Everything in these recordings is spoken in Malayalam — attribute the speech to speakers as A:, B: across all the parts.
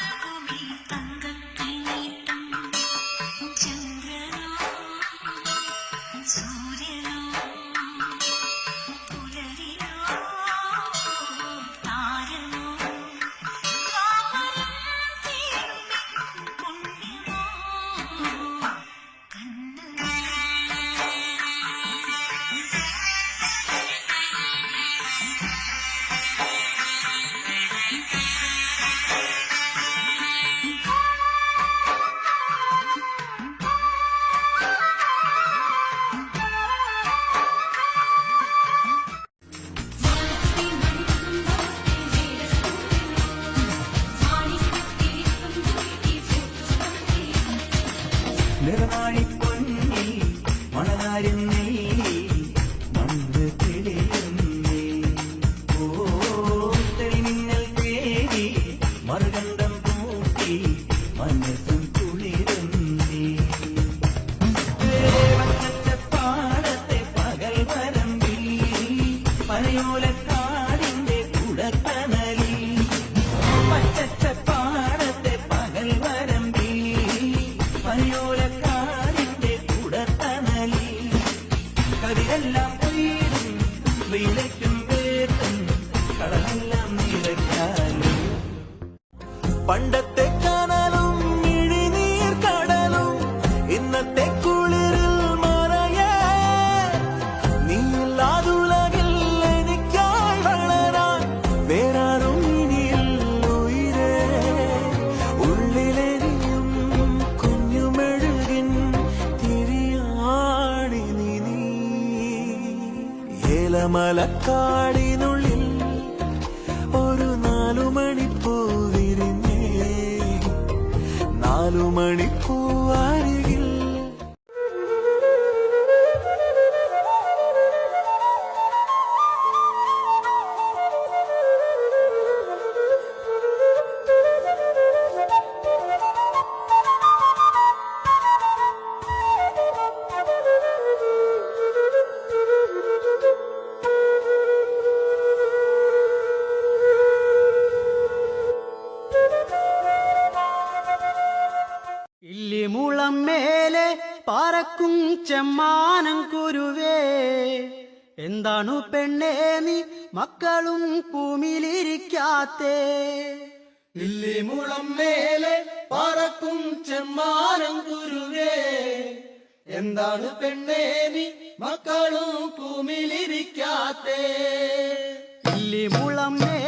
A: 我不明白 മാണിപ്പൊന്നിൽ മണലാരും കടലെല്ലാം നിറയ്ക്കാനും. പണ്ടത്തെ ഏലമലക്കാടിനുള്ളിൽ ഒരു നാലുമണിപ്പൂ വിരിഞ്ഞേ നാലുമണിപ്പൂ
B: പറക്കും ചെമ്മാനം കുരുവേ. എന്താണു പെണ്ണേ നീ? മക്കളും ഭൂമിയിലിരിക്കാത്തേ. ഇല്ലിമുളം മേലെ പറക്കും ചെമ്മാനം കുരുവേ. എന്താണ് പെണ്ണേ നീ? മക്കളും ഭൂമിയിലിരിക്കാത്തേ. ഇല്ലിമുളം മേലെ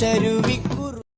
B: ചരുവി